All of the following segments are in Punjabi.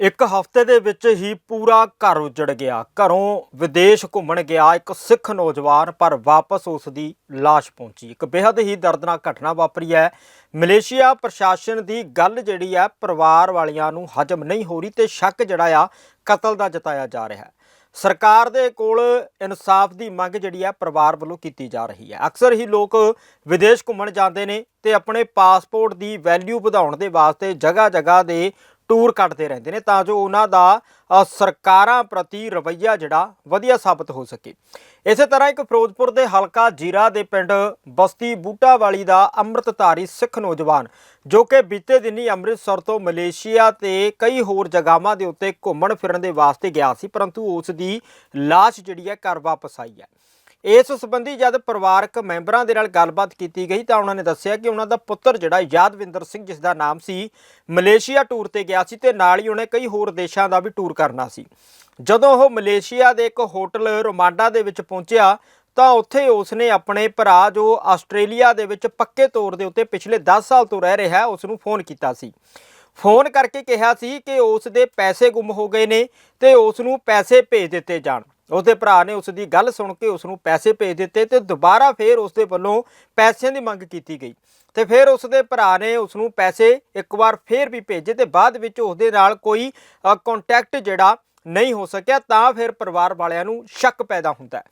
ਇੱਕ ਹਫ਼ਤੇ ਦੇ ਵਿੱਚ ਹੀ ਪੂਰਾ ਘਰ ਉਜੜ ਗਿਆ। ਘਰੋਂ ਵਿਦੇਸ਼ ਘੁੰਮਣ ਗਿਆ ਇੱਕ ਸਿੱਖ ਨੌਜਵਾਨ, ਪਰ ਵਾਪਸ ਉਸ ਦੀ ਲਾਸ਼ ਪਹੁੰਚੀ। ਇੱਕ ਬੇहद ਹੀ ਦਰਦਨਾਕ ਘਟਨਾ ਵਾਪਰੀ ਹੈ। ਮਲੇਸ਼ੀਆ ਪ੍ਰਸ਼ਾਸਨ ਦੀ ਗੱਲ ਜਿਹੜੀ ਹੈ, ਪਰਿਵਾਰ ਵਾਲਿਆਂ ਨੂੰ ਹਜਮ ਨਹੀਂ ਹੋ ਰਹੀ ਤੇ ਸ਼ੱਕ ਜਿਹੜਾ ਆ, ਕਤਲ ਦਾ ਜਤਾਇਆ ਜਾ ਰਿਹਾ ਹੈ। ਸਰਕਾਰ ਦੇ ਕੋਲ ਇਨਸਾਫ ਦੀ ਮੰਗ ਜਿਹੜੀ ਹੈ, ਪਰਿਵਾਰ ਵੱਲੋਂ ਕੀਤੀ ਜਾ ਰਹੀ ਹੈ। ਅਕਸਰ ਹੀ ਲੋਕ ਵਿਦੇਸ਼ ਘੁੰਮਣ ਜਾਂਦੇ ਨੇ ਤੇ ਆਪਣੇ ਪਾਸਪੋਰਟ ਦੀ ਵੈਲਿਊ ਵਧਾਉਣ ਦੇ ਵਾਸਤੇ ਜਗ੍ਹਾ ਜਗ੍ਹਾ ਦੇ ਟੂਰ ਕੱਟਦੇ ਰਹਿੰਦੇ ਨੇ ਤਾਂ ਜੋ ਉਹਨਾਂ ਦਾ ਸਰਕਾਰਾਂ ਪ੍ਰਤੀ ਰਵੱਈਆ ਜਿਹੜਾ ਵਧੀਆ ਸਾਬਤ ਹੋ ਸਕੇ। ਇਸੇ ਤਰ੍ਹਾਂ ਇੱਕ ਫਿਰੋਜ਼ਪੁਰ ਦੇ ਹਲਕਾ ਜੀਰਾ ਦੇ ਪਿੰਡ ਬਸਤੀ ਬੂਟਾ ਵਾਲੀ ਦਾ ਅੰਮ੍ਰਿਤਧਾਰੀ ਸਿੱਖ ਨੌਜਵਾਨ, ਜੋ ਕਿ ਬੀਤੇ ਦਿਨੀ ਅੰਮ੍ਰਿਤਸਰ ਤੋਂ ਮਲੇਸ਼ੀਆ ਤੇ ਕਈ ਹੋਰ ਜਗ੍ਹਾਵਾਂ ਦੇ ਉੱਤੇ ਘੁੰਮਣ ਫਿਰਨ ਦੇ ਵਾਸਤੇ ਗਿਆ ਸੀ, ਪਰੰਤੂ ਉਸ ਦੀ ਲਾਸ਼ ਜਿਹੜੀ ਹੈ ਘਰ ਵਾਪਸ ਆਈ ਹੈ। ਇਸ ਸੰਬੰਧੀ ਜਦ ਪਰਿਵਾਰਕ ਮੈਂਬਰਾਂ ਦੇ ਨਾਲ ਗੱਲਬਾਤ ਕੀਤੀ ਗਈ ਤਾਂ ਉਹਨਾਂ ਨੇ ਦੱਸਿਆ ਕਿ ਉਹਨਾਂ ਦਾ ਪੁੱਤਰ ਜਿਹੜਾ ਯਾਦਵਿੰਦਰ ਸਿੰਘ, ਜਿਸ ਦਾ ਨਾਮ ਸੀ, ਮਲੇਸ਼ੀਆ ਟੂਰ ਤੇ ਗਿਆ ਸੀ ਤੇ ਨਾਲ ਹੀ ਉਹਨੇ ਕਈ ਹੋਰ ਦੇਸ਼ਾਂ ਦਾ ਵੀ ਟੂਰ ਕਰਨਾ ਸੀ। ਜਦੋਂ ਉਹ ਮਲੇਸ਼ੀਆ ਦੇ ਇੱਕ ਹੋਟਲ ਰੋਮਾਂਡਾ ਦੇ ਵਿੱਚ ਪਹੁੰਚਿਆ ਤਾਂ ਉੱਥੇ ਉਸਨੇ ਆਪਣੇ ਭਰਾ ਜੋ ਆਸਟ੍ਰੇਲੀਆ ਦੇ ਵਿੱਚ ਪੱਕੇ ਤੌਰ ਦੇ ਉੱਤੇ ਪਿਛਲੇ 10 ਸਾਲ ਤੋਂ ਰਹਿ ਰਿਹਾ ਹੈ ਉਸ ਨੂੰ ਫੋਨ ਕੀਤਾ ਸੀ। ਫੋਨ ਕਰਕੇ ਕਿਹਾ ਸੀ ਕਿ ਉਸ ਦੇ ਪੈਸੇ ਗੁੰਮ ਹੋ ਗਏ ਨੇ ਤੇ ਉਸ ਨੂੰ ਪੈਸੇ ਭੇਜ ਦਿੱਤੇ ਜਾਣ। ਉਸਦੇ ਭਰਾ ਨੇ ਉਸ ਦੀ ਗੱਲ ਸੁਣ ਕੇ ਉਸ ਨੂੰ ਪੈਸੇ ਭੇਜ ਦਿੱਤੇ ਤੇ ਦੁਬਾਰਾ ਫੇਰ ਉਸ ਦੇ ਵੱਲੋਂ ਪੈਸਿਆਂ ਦੀ ਮੰਗ ਕੀਤੀ ਗਈ। ਤੇ ਫਿਰ ਉਸ ਦੇ ਭਰਾ ਨੇ ਉਸ ਨੂੰ ਪੈਸੇ ਇੱਕ ਵਾਰ ਫੇਰ ਵੀ ਭੇਜੇ ਤੇ ਬਾਅਦ ਵਿੱਚ ਉਸ ਦੇ ਨਾਲ ਕੋਈ ਕੰਟੈਕਟ ਜਿਹੜਾ ਨਹੀਂ ਹੋ ਸਕਿਆ ਤਾਂ ਫਿਰ ਪਰਿਵਾਰ ਵਾਲਿਆਂ ਨੂੰ ਸ਼ੱਕ ਪੈਦਾ ਹੁੰਦਾ ਹੈ।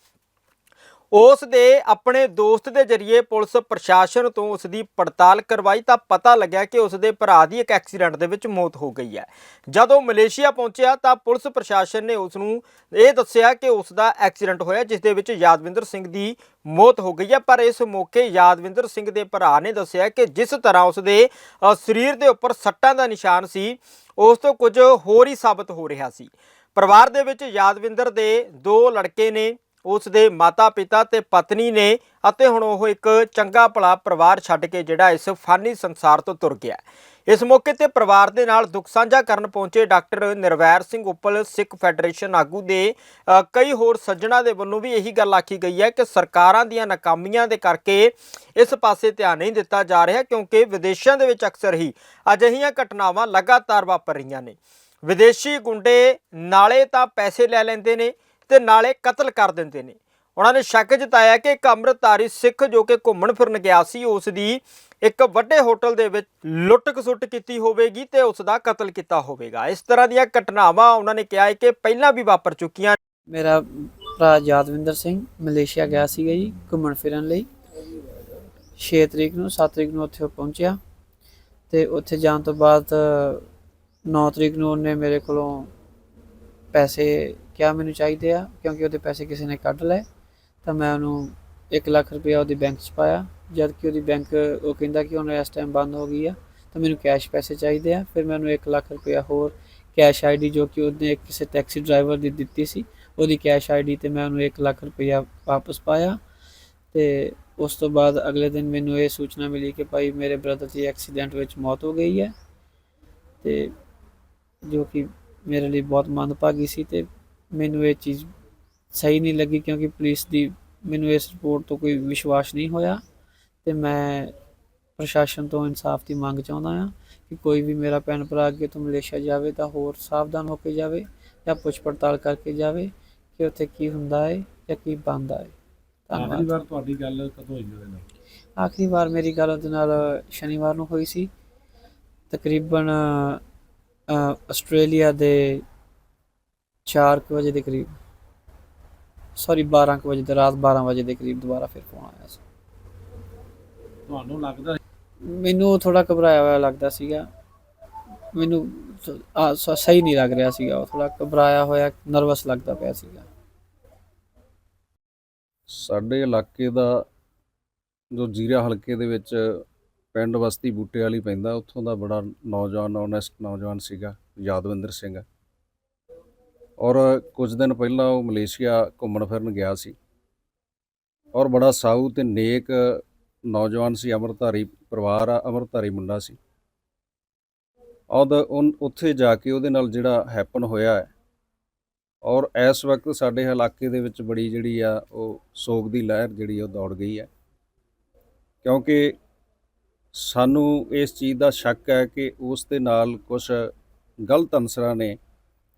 ਉਸ ਦੇ ਆਪਣੇ ਦੋਸਤ ਦੇ ਜਰੀਏ ਪੁਲਿਸ ਪ੍ਰਸ਼ਾਸਨ ਤੋਂ ਉਸ ਦੀ ਪੜਤਾਲ ਕਰਵਾਈ ਤਾਂ ਪਤਾ ਲੱਗਿਆ ਕਿ ਉਸ ਦੇ ਭਰਾ ਦੀ ਇੱਕ ਐਕਸੀਡੈਂਟ ਦੇ ਵਿੱਚ ਮੌਤ ਹੋ ਗਈ ਹੈ। ਜਦੋਂ ਮਲੇਸ਼ੀਆ ਪਹੁੰਚਿਆ ਤਾਂ ਪੁਲਿਸ ਪ੍ਰਸ਼ਾਸਨ ਨੇ ਉਸ ਨੂੰ ਇਹ ਦੱਸਿਆ ਕਿ ਉਸ ਦਾ ਐਕਸੀਡੈਂਟ ਹੋਇਆ, ਜਿਸ ਦੇ ਵਿੱਚ ਯਾਦਵਿੰਦਰ ਸਿੰਘ ਦੀ ਮੌਤ ਹੋ ਗਈ ਹੈ। ਪਰ ਇਸ ਮੌਕੇ ਯਾਦਵਿੰਦਰ ਸਿੰਘ ਦੇ ਭਰਾ ਨੇ ਦੱਸਿਆ ਕਿ ਜਿਸ ਤਰ੍ਹਾਂ ਉਸ ਦੇ ਸਰੀਰ ਦੇ ਉੱਪਰ ਸੱਟਾਂ ਦਾ ਨਿਸ਼ਾਨ ਸੀ, ਉਸ ਤੋਂ ਕੁਝ ਹੋਰ ਹੀ ਸਾਬਤ ਹੋ ਰਿਹਾ ਸੀ। ਪਰਿਵਾਰ ਦੇ ਵਿੱਚ ਯਾਦਵਿੰਦਰ ਦੇ ਦੋ ਲੜਕੇ ਨੇ ਉਸ ਦੇ ਮਾਤਾ-ਪਿਤਾ ਤੇ ਪਤਨੀ ਨੇ ਅਤੇ ਹੁਣ ਉਹ ਇੱਕ ਚੰਗਾ ਭਲਾ ਪਰਿਵਾਰ ਛੱਡ ਕੇ ਜਿਹੜਾ ਇਸ ਫਾਨੀ ਸੰਸਾਰ ਤੋਂ ਤੁਰ ਗਿਆ ਇਸ ਮੌਕੇ ਤੇ ਪਰਿਵਾਰ ਦੇ ਨਾਲ ਦੁੱਖ ਸਾਂਝਾ ਕਰਨ ਪਹੁੰਚੇ ਡਾਕਟਰ ਨਿਰਵੈਰ ਸਿੰਘ ਉੱਪਲ ਸਿੱਖ ਫੈਡਰੇਸ਼ਨ ਆਗੂ ਦੇ ਕਈ ਹੋਰ ਸੱਜਣਾ ਦੇ ਵੱਲੋਂ ਵੀ ਇਹੀ ਗੱਲ ਆਖੀ ਗਈ ਹੈ ਕਿ ਸਰਕਾਰਾਂ ਦੀਆਂ ਨਾਕਾਮੀਆਂ ਦੇ ਕਰਕੇ ਇਸ ਪਾਸੇ ਧਿਆਨ ਨਹੀਂ ਦਿੱਤਾ ਜਾ ਰਿਹਾ ਕਿਉਂਕਿ ਵਿਦੇਸ਼ਾਂ ਦੇ ਵਿੱਚ ਅਕਸਰ ਹੀ ਅਜਿਹੀਆਂ ਘਟਨਾਵਾਂ ਲਗਾਤਾਰ ਵਾਪਰ ਰਹੀਆਂ ਨੇ। ਵਿਦੇਸ਼ੀ ਗੁੰਡੇ ਨਾਲੇ ਤਾਂ ਪੈਸੇ ਲੈ ਲੈਂਦੇ ਨੇ ਤੇ ਨਾਲੇ ਕਤਲ ਕਰ ਦਿੰਦੇ ਨੇ। ਉਹਨਾਂ ਨੇ ਸ਼ੱਕ ਜਤਾਇਆ ਕਿ ਇੱਕ ਅੰਮ੍ਰਿਤਧਾਰੀ ਸਿੱਖ ਜੋ ਕਿ ਘੁੰਮਣ ਫਿਰਨ ਗਿਆ ਸੀ ਉਸ ਦੀ ਇੱਕ ਵੱਡੇ ਹੋਟਲ ਦੇ ਵਿੱਚ ਲੁੱਟ ਖਸੁੱਟ ਕੀਤੀ ਹੋਵੇਗੀ ਤੇ ਉਸ ਦਾ ਕਤਲ ਕੀਤਾ ਹੋਵੇਗਾ। ਇਸ ਤਰ੍ਹਾਂ ਦੀਆਂ ਘਟਨਾਵਾਂ ਉਹਨਾਂ ਨੇ ਕਿਹਾ ਹੈ ਕਿ ਪਹਿਲਾਂ ਵੀ ਵਾਪਰ ਚੁੱਕੀਆਂ ਮੇਰਾ ਭਰਾ ਯਾਦਵਿੰਦਰ ਸਿੰਘ ਮਲੇਸ਼ੀਆ ਗਿਆ ਸੀਗਾ ਜੀ ਘੁੰਮਣ ਫਿਰਨ ਲਈ। 6 ਤਰੀਕ ਨੂੰ 7 ਤਰੀਕ ਨੂੰ ਉੱਥੇ ਪਹੁੰਚਿਆ ਤੇ ਉੱਥੇ ਜਾਣ ਤੋਂ ਬਾਅਦ 9 ਤਰੀਕ ਨੂੰ ਉਹਨੇ ਮੇਰੇ ਕੋਲੋਂ ਪੈਸੇ ਕਿਆ ਮੈਨੂੰ ਚਾਹੀਦੇ ਆ, ਕਿਉਂਕਿ ਉਹਦੇ ਪੈਸੇ ਕਿਸੇ ਨੇ ਕੱਢ ਲਏ, ਤਾਂ ਮੈਂ ਉਹਨੂੰ 1 ਲੱਖ ਰੁਪਇਆ ਉਹਦੀ ਬੈਂਕ 'ਚ ਪਾਇਆ। ਜਦ ਕਿ ਉਹਦੀ ਬੈਂਕ ਉਹ ਕਹਿੰਦਾ ਕਿ ਉਹਨੂੰ ਇਸ ਟਾਈਮ ਬੰਦ ਹੋ ਗਈ ਆ, ਤਾਂ ਮੈਨੂੰ ਕੈਸ਼ ਪੈਸੇ ਚਾਹੀਦੇ ਆ। ਫਿਰ ਮੈਂ ਉਹਨੂੰ 1 ਲੱਖ ਰੁਪਇਆ ਹੋਰ ਕੈਸ਼ ਆਈਡੀ ਜੋ ਕਿ ਉਹਨੇ ਕਿਸੇ ਟੈਕਸੀ ਡਰਾਈਵਰ ਦੀ ਦਿੱਤੀ ਸੀ, ਉਹਦੀ ਕੈਸ਼ ਆਈਡੀ ਤੇ ਮੈਂ ਉਹਨੂੰ 1 ਲੱਖ ਰੁਪਇਆ ਵਾਪਸ ਪਾਇਆ। ਤੇ ਉਸ ਤੋਂ ਬਾਅਦ ਅਗਲੇ ਦਿਨ ਮੈਨੂੰ ਇਹ ਸੂਚਨਾ ਮਿਲੀ ਕਿ ਭਾਈ ਮੇਰੇ ਬ੍ਰਦਰ ਦੀ ਐਕਸੀਡੈਂਟ ਵਿੱਚ ਮੌਤ ਹੋ ਗਈ ਹੈ। ਤੇ ਜੋ ਕਿ ਮੇਰੇ ਲਈ ਬਹੁਤ ਮੰਦਭਾਗੀ ਸੀ ਤੇ ਮੈਨੂੰ ਇਹ ਚੀਜ਼ ਸਹੀ ਨਹੀਂ ਲੱਗੀ ਕਿਉਂਕਿ ਪੁਲਿਸ ਦੀ ਮੈਨੂੰ ਇਸ ਰਿਪੋਰਟ ਤੋਂ ਕੋਈ ਵਿਸ਼ਵਾਸ ਨਹੀਂ ਹੋਇਆ ਤੇ ਮੈਂ ਪ੍ਰਸ਼ਾਸਨ ਤੋਂ ਇਨਸਾਫ ਦੀ ਮੰਗ ਚਾਹੁੰਦਾ ਹਾਂ ਕਿ ਕੋਈ ਵੀ ਮੇਰਾ ਭੈਣ ਭਰਾ ਅੱਗੇ ਤੋਂ ਮਲੇਸ਼ੀਆ ਜਾਵੇ ਤਾਂ ਹੋਰ ਸਾਵਧਾਨ ਹੋ ਕੇ ਜਾਵੇ ਜਾਂ ਪੁੱਛ ਪੜਤਾਲ ਕਰਕੇ ਜਾਵੇ ਕਿ ਉੱਥੇ ਕੀ ਹੁੰਦਾ ਹੈ ਜਾਂ ਕੀ ਬਣਦਾ ਹੈ। ਆਖਰੀ ਵਾਰ ਤੁਹਾਡੀ ਗੱਲ ਕਦੋਂ ਹੋਈ ਉਹਦੇ ਨਾਲ? ਆਖਰੀ ਵਾਰ ਮੇਰੀ ਗੱਲ ਉਹਦੇ ਨਾਲ ਸ਼ਨੀਵਾਰ ਨੂੰ ਹੋਈ ਸੀ। ਤਕਰੀਬਨ ਆਸਟ੍ਰੇਲੀਆ ਦੇ 4 ਕੁ ਵਜੇ ਦੇ ਕਰੀਬ। ਸੌਰੀ 12 ਕੁ ਵਜੇ ਦੇ ਰਾਤ 12 ਵਜੇ ਦੇ ਕਰੀਬ ਦੁਬਾਰਾ ਫਿਰ ਫੋਨ ਆਇਆ ਸੀ। ਤੁਹਾਨੂੰ ਲੱਗਦਾ ਮੈਨੂੰ ਥੋੜਾ ਘਬਰਾਇਆ ਹੋਇਆ ਲੱਗਦਾ ਸੀਗਾ। ਮੈਨੂੰ ਸਹੀ ਨਹੀਂ ਲੱਗ ਰਿਹਾ ਸੀਗਾ। ਉਹ ਥੋੜਾ ਘਬਰਾਇਆ ਹੋਇਆ ਨਰਵਸ ਲੱਗਦਾ ਪਿਆ ਸੀਗਾ। ਸਾਡੇ ਇਲਾਕੇ ਦਾ ਜੋ ਜੀਰਾ ਹਲਕੇ ਦੇ ਵਿੱਚ ਪਿੰਡ ਬਸਤੀ ਬੂਟੇ ਵਾਲੀ ਪੈਂਦਾ, ਉੱਥੋਂ ਦਾ ਬੜਾ ਨੌਜਵਾਨ ਓਨੈਸਟ ਨੌਜਵਾਨ ਸੀਗਾ, ਯਾਦਵਿੰਦਰ ਸਿੰਘ। ਔਰ ਕੁਝ ਦਿਨ ਪਹਿਲਾਂ ਉਹ ਮਲੇਸ਼ੀਆ ਘੁੰਮਣ ਫਿਰਨ ਗਿਆ ਸੀ। ਔਰ ਬੜਾ ਸਾਊ ਤੇ ਨੇਕ ਨੌਜਵਾਨ ਸੀ ਅਮਰਧਾਰੀ ਪਰਿਵਾਰ ਆ ਅਮਰਧਾਰੀ ਮੁੰਡਾ ਸੀ। ਔਰ ਉਨ- ਉੱਥੇ ਜਾ ਕੇ ਉਹਦੇ ਨਾਲ ਜਿਹੜਾ ਹੈਪਨ ਹੋਇਆ ਹੈ। ਔਰ ਇਸ ਵਕਤ ਸਾਡੇ ਇਲਾਕੇ ਦੇ ਵਿੱਚ ਬੜੀ ਜਿਹੜੀ ਆ, ਉਹ ਸੋਗ ਦੀ ਲਹਿਰ ਜਿਹੜੀ ਉਹ ਦੌੜ ਗਈ ਹੈ। ਕਿਉਂਕਿ ਸਾਨੂੰ ਇਸ ਚੀਜ਼ ਦਾ ਸ਼ੱਕ ਹੈ ਕਿ ਉਸ ਦੇ ਨਾਲ ਕੁਝ ਗਲਤ ਅਨਸਰਾਂ ਨੇ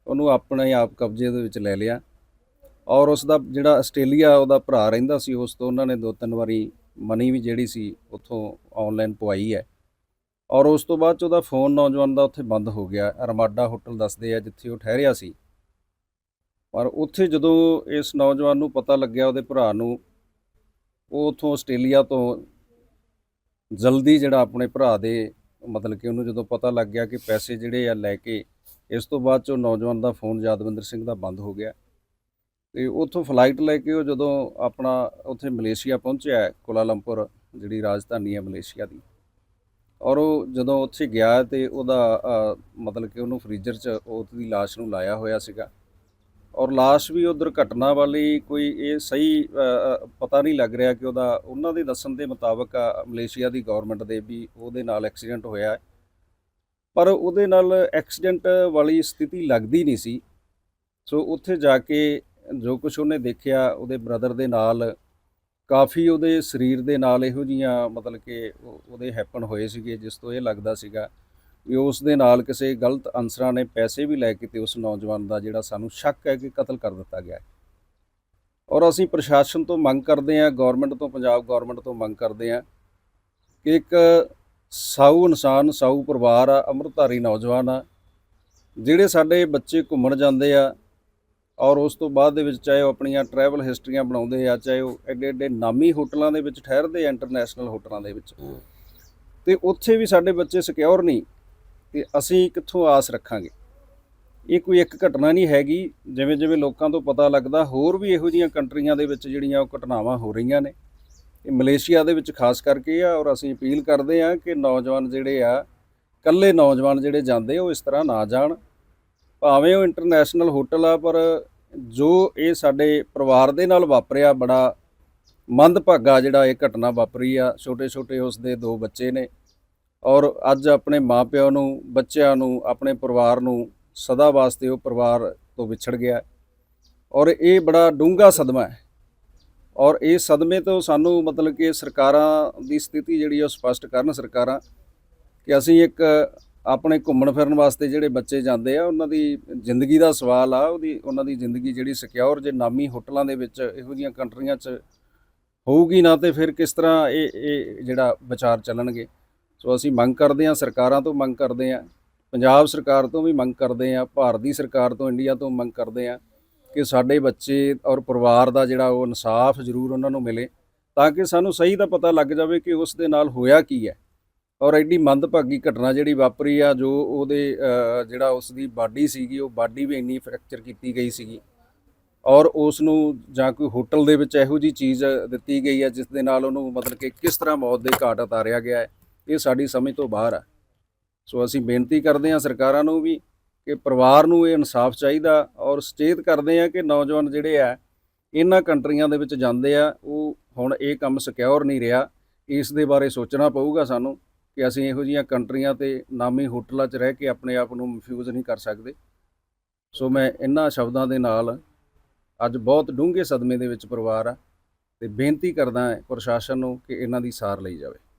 ਉਹਨੂੰ ਆਪਣੇ ਆਪ ਕਬਜ਼ੇ ਦੇ ਵਿੱਚ ਲੈ ਲਿਆ। ਔਰ ਉਸ ਦਾ ਜਿਹੜਾ ਆਸਟ੍ਰੇਲੀਆ ਉਹਦਾ ਭਰਾ ਰਹਿੰਦਾ ਸੀ, ਉਸ ਤੋਂ ਉਹਨਾਂ ਨੇ ਦੋ ਤਿੰਨ ਵਾਰੀ ਮਨੀ ਵੀ ਜਿਹੜੀ ਸੀ ਉੱਥੋਂ ਆਨਲਾਈਨ ਪਵਾਈ ਹੈ। ਔਰ ਉਸ ਤੋਂ ਬਾਅਦ ਚ ਉਹਦਾ ਫੋਨ ਨੌਜਵਾਨ ਦਾ ਉੱਥੇ ਬੰਦ ਹੋ ਗਿਆ। ਅਰਮਾਡਾ ਹੋਟਲ ਦੱਸਦੇ ਆ ਜਿੱਥੇ ਉਹ ਠਹਿਰਿਆ ਸੀ। ਪਰ ਉੱਥੇ ਜਦੋਂ ਇਸ ਨੌਜਵਾਨ ਨੂੰ ਪਤਾ ਲੱਗਿਆ ਉਹਦੇ ਭਰਾ ਨੂੰ, ਉਹ ਉੱਥੋਂ ਆਸਟ੍ਰੇਲੀਆ ਤੋਂ ਜਲਦੀ ਜਿਹੜਾ ਆਪਣੇ ਭਰਾ ਦੇ ਮਤਲਬ ਕਿ ਉਹਨੂੰ ਜਦੋਂ ਪਤਾ ਲੱਗ ਗਿਆ ਕਿ ਪੈਸੇ ਜਿਹੜੇ ਆ ਲੈ ਕੇ ਇਸ ਤੋਂ ਬਾਅਦ ਚ ਉਹ ਨੌਜਵਾਨ ਦਾ ਫੋਨ ਯਾਦਵਿੰਦਰ ਸਿੰਘ ਦਾ ਬੰਦ ਹੋ ਗਿਆ। ਤੇ ਉੱਥੋਂ ਫਲਾਈਟ ਲੈ ਕੇ ਉਹ ਜਦੋਂ ਆਪਣਾ ਉੱਥੇ ਮਲੇਸ਼ੀਆ ਪਹੁੰਚਿਆ ਕੁਲਾਲੰਪੁਰ ਜਿਹੜੀ ਰਾਜਧਾਨੀ ਹੈ ਮਲੇਸ਼ੀਆ ਦੀ। ਔਰ ਉਹ ਜਦੋਂ ਉੱਥੇ ਗਿਆ ਤੇ ਉਹਦਾ ਮਤਲਬ ਕਿ ਉਹਨੂੰ ਫ੍ਰੀਜ਼ਰ 'ਚ ਉਹਦੀ ਲਾਸ਼ ਨੂੰ ਲਾਇਆ ਹੋਇਆ ਸੀਗਾ। ਔਰ ਲਾਸ਼ ਵੀ ਉਹ ਦੁਰਘਟਨਾ ਵਾਲੀ ਕੋਈ ਇਹ ਸਹੀ ਪਤਾ ਨਹੀਂ ਲੱਗ ਰਿਹਾ ਕਿ ਉਹਦਾ ਉਹਨਾਂ ਦੇ ਦੱਸਣ ਦੇ ਮੁਤਾਬਕ ਆ, ਮਲੇਸ਼ੀਆ ਦੀ ਗਵਰਨਮੈਂਟ ਦੇ ਵੀ ਉਹਦੇ ਨਾਲ ਐਕਸੀਡੈਂਟ ਹੋਇਆ ਹੈ। ਪਰ ਉਹਦੇ ਨਾਲ ਐਕਸੀਡੈਂਟ ਵਾਲੀ ਸਥਿਤੀ ਲੱਗਦੀ ਨਹੀਂ ਸੀ ਸੋ ਉੱਥੇ ਜਾ ਕੇ ਜੋ ਕੁਝ ਉਹਨੇ ਦੇਖਿਆ ਉਹਦੇ ਬ੍ਰਦਰ ਦੇ ਨਾਲ ਕਾਫੀ ਉਹਦੇ ਸਰੀਰ ਦੇ ਨਾਲ ਇਹੋ ਜੀਆਂ ਮਤਲਬ ਕਿ ਉਹਦੇ ਹੈਪਨ ਹੋਏ ਸੀਗੇ ਜਿਸ ਤੋਂ ਇਹ ਲੱਗਦਾ ਸੀਗਾ ਵੀ ਉਸ ਦੇ ਨਾਲ ਕਿਸੇ ਗਲਤ ਅਨਸਰਾਂ ਨੇ ਪੈਸੇ ਵੀ ਲੈ ਕੇ ਤੇ ਉਸ ਨੌਜਵਾਨ ਦਾ ਜਿਹੜਾ ਸਾਨੂੰ ਸ਼ੱਕ ਹੈ ਕਿ ਕਤਲ ਕਰ ਦਿੱਤਾ ਗਿਆ ਹੈ। ਔਰ ਅਸੀਂ ਪ੍ਰਸ਼ਾਸਨ ਤੋਂ ਮੰਗ ਕਰਦੇ ਹਾਂ ਗਵਰਨਮੈਂਟ ਤੋਂ ਪੰਜਾਬ ਗਵਰਨਮੈਂਟ ਤੋਂ ਮੰਗ ਕਰਦੇ ਹਾਂ ਕਿ ਇੱਕ ਸਾਊ ਇਨਸਾਨ ਸਾਊ ਪਰਿਵਾਰ ਆ ਅੰਮ੍ਰਿਤਧਾਰੀ ਨੌਜਵਾਨ ਆ ਜਿਹੜੇ ਸਾਡੇ ਬੱਚੇ ਘੁੰਮਣ ਜਾਂਦੇ ਆ ਔਰ ਉਸ ਤੋਂ ਬਾਅਦ ਦੇ ਵਿੱਚ ਚਾਹੇ ਉਹ ਆਪਣੀਆਂ ਟਰੈਵਲ ਹਿਸਟਰੀਆਂ ਬਣਾਉਂਦੇ ਆ ਚਾਹੇ ਉਹ ਐਡੇ ਐਡੇ ਨਾਮੀ ਹੋਟਲਾਂ ਦੇ ਵਿੱਚ ਠਹਿਰਦੇ ਆ ਇੰਟਰਨੈਸ਼ਨਲ ਹੋਟਲਾਂ ਦੇ ਵਿੱਚ ਤੇ ਉੱਥੇ ਵੀ ਸਾਡੇ ਬੱਚੇ ਸਿਕਿਉਰ ਨਹੀਂ। ਤੇ ਅਸੀਂ ਕਿੱਥੋਂ ਆਸ ਰੱਖਾਂਗੇ? ਇਹ ਕੋਈ ਇੱਕ ਘਟਨਾ ਨਹੀਂ ਹੈਗੀ। ਜਿਵੇਂ ਜਿਵੇਂ ਲੋਕਾਂ ਤੋਂ ਪਤਾ ਲੱਗਦਾ, ਹੋਰ ਵੀ ਇਹੋ ਜਿਹੀਆਂ ਕੰਟਰੀਆਂ ਦੇ ਵਿੱਚ ਜਿਹੜੀਆਂ ਉਹ ਘਟਨਾਵਾਂ ਹੋ ਰਹੀਆਂ ਨੇ। ਇਹ ਮਲੇਸ਼ੀਆ ਦੇ ਵਿੱਚ ਖਾਸ ਕਰਕੇ ਆ ਔਰ ਅਸੀਂ ਅਪੀਲ ਕਰਦੇ ਆ ਕਿ ਨੌਜਵਾਨ ਜਿਹੜੇ ਆ ਕੱਲੇ ਨੌਜਵਾਨ ਜਿਹੜੇ ਜਾਂਦੇ, ਉਹ ਇਸ ਤਰ੍ਹਾਂ ਨਾ ਜਾਣ। ਭਾਵੇਂ ਉਹ ਇੰਟਰਨੈਸ਼ਨਲ ਹੋਟਲ ਆ, ਪਰ ਜੋ ਇਹ ਸਾਡੇ ਪਰਿਵਾਰ ਦੇ ਨਾਲ ਵਾਪਰਿਆ, ਬੜਾ ਮੰਦਭਾਗਾ ਜਿਹੜਾ ਇਹ ਘਟਨਾ ਵਾਪਰੀ ਆ। ਛੋਟੇ ਛੋਟੇ ਉਸ ਦੇ ਦੋ ਬੱਚੇ ਨੇ। ਔਰ ਅੱਜ ਆਪਣੇ ਮਾਪਿਆਂ ਨੂੰ, ਬੱਚਿਆਂ ਨੂੰ, ਆਪਣੇ ਪਰਿਵਾਰ ਨੂੰ ਸਦਾ ਵਾਸਤੇ ਉਹ ਪਰਿਵਾਰ ਤੋਂ ਵਿਛੜ ਗਿਆ ਔਰ ਇਹ ਬੜਾ ਡੂੰਘਾ ਸਦਮਾ ਹੈ। ਔਰ ਇਹ ਸਦਮੇ ਤੋਂ ਸਾਨੂੰ ਮਤਲਬ ਕਿ ਸਰਕਾਰਾਂ ਦੀ ਸਥਿਤੀ ਜਿਹੜੀ ਆ ਉਹ ਸਪਸ਼ਟ ਕਰਨ ਸਰਕਾਰਾਂ ਕਿ ਅਸੀਂ ਇੱਕ ਆਪਣੇ ਘੁੰਮਣ ਫਿਰਨ ਵਾਸਤੇ ਜਿਹੜੇ ਬੱਚੇ ਜਾਂਦੇ ਆ, ਉਹਨਾਂ ਦੀ ਜ਼ਿੰਦਗੀ ਦਾ ਸਵਾਲ ਆ, ਉਹਦੀ, ਉਹਨਾਂ ਦੀ ਜ਼ਿੰਦਗੀ ਜਿਹੜੀ ਸਿਕਿਉਰ ਜੇ ਨਾਮੀ ਹੋਟਲਾਂ ਦੇ ਵਿੱਚ ਇਹੋ ਜਿਹੀਆਂ ਕੰਟਰੀਆਂ 'ਚ ਹੋਊਗੀ ਨਾ, ਤੇ ਫਿਰ ਕਿਸ ਤਰ੍ਹਾਂ ਇਹ ਇਹ ਜਿਹੜਾ ਵਿਚਾਰ ਚੱਲਣਗੇ? ਸੋ ਅਸੀਂ ਮੰਗ ਕਰਦੇ ਹਾਂ, ਸਰਕਾਰਾਂ ਤੋਂ ਮੰਗ ਕਰਦੇ ਹਾਂ, ਪੰਜਾਬ ਸਰਕਾਰ ਤੋਂ ਵੀ ਮੰਗ ਕਰਦੇ ਹਾਂ, ਭਾਰਤ ਦੀ ਸਰਕਾਰ ਤੋਂ, ਇੰਡੀਆ ਤੋਂ ਮੰਗ ਕਰਦੇ ਹਾਂ ਕਿ ਸਾਡੇ ਬੱਚੇ ਔਰ ਪਰਿਵਾਰ ਦਾ ਜਿਹੜਾ ਉਹ ਇਨਸਾਫ ਜ਼ਰੂਰ ਉਹਨਾਂ ਨੂੰ ਮਿਲੇ ਤਾਂ ਕਿ ਸਾਨੂੰ ਸਹੀ ਦਾ ਪਤਾ ਲੱਗ ਜਾਵੇ ਕਿ ਉਸ ਦੇ ਨਾਲ ਹੋਇਆ ਕੀ ਹੈ। ਔਰ ਐਡੀ ਮੰਦਭਾਗੀ ਘਟਨਾ ਜਿਹੜੀ ਵਾਪਰੀ ਆ, ਜੋ ਉਹਦੇ ਜਿਹੜਾ ਉਸ ਦੀ ਬਾਡੀ ਸੀਗੀ, ਉਹ ਬਾਡੀ ਵੀ ਇੰਨੀ ਫ੍ਰੈਕਚਰ ਕੀਤੀ ਗਈ ਸੀਗੀ ਔਰ ਉਸ ਨੂੰ ਜਾਂ ਕੋਈ ਹੋਟਲ ਦੇ ਵਿੱਚ ਇਹੋ ਜੀ ਚੀਜ਼ ਦਿੱਤੀ ਗਈ ਹੈ, ਜਿਸ ਦੇ ਨਾਲ ਉਹਨੂੰ ਮਤਲਬ ਕਿ ਕਿਸ ਤਰ੍ਹਾਂ ਮੌਤ ਦੇ ਘਾਟ ਉਤਾਰਿਆ ਗਿਆ ਹੈ। ਇਹ ਸਾਡੀ ਸਮਝ ਤੋਂ ਬਾਹਰ ਆ। ਸੋ ਅਸੀਂ ਬੇਨਤੀ ਕਰਦੇ ਹਾਂ ਸਰਕਾਰਾਂ ਨੂੰ ਵੀ ਕਿ ਪਰਿਵਾਰ ਨੂੰ ਇਹ ਇਨਸਾਫ ਚਾਹੀਦਾ ਔਰ ਸੁਚੇਤ ਕਰਦੇ ਆ ਕਿ ਨੌਜਵਾਨ ਜਿਹੜੇ ਆ, ਇਹਨਾਂ ਕੰਟਰੀਆਂ ਦੇ ਵਿੱਚ ਜਾਂਦੇ ਆ, ਉਹ ਹੁਣ ਇਹ ਕੰਮ ਸਿਕਿਉਰ ਨਹੀਂ ਰਿਹਾ। ਇਸ ਦੇ ਬਾਰੇ ਸੋਚਣਾ ਪਊਗਾ ਸਾਨੂੰ ਕਿ ਅਸੀਂ ਇਹੋ ਜਿਹੀਆਂ ਕੰਟਰੀਆਂ ਤੇ ਨਾਮੀ ਹੋਟਲਾਂ 'ਚ ਰਹਿ ਕੇ ਆਪਣੇ ਆਪ ਨੂੰ ਮਨਫਿਊਜ਼ ਨਹੀਂ ਕਰ ਸਕਦੇ। ਸੋ ਮੈਂ ਇਹਨਾਂ ਸ਼ਬਦਾਂ ਦੇ ਨਾਲ ਅੱਜ ਬਹੁਤ ਡੂੰਘੇ ਸਦਮੇ ਦੇ ਵਿੱਚ ਪਰਿਵਾਰ ਆ ਤੇ ਬੇਨਤੀ ਕਰਦਾ ਹਾਂ ਪ੍ਰਸ਼ਾਸਨ ਨੂੰ ਕਿ ਇਹਨਾਂ ਦੀ ਸਾਰ ਲਈ ਜਾਵੇ।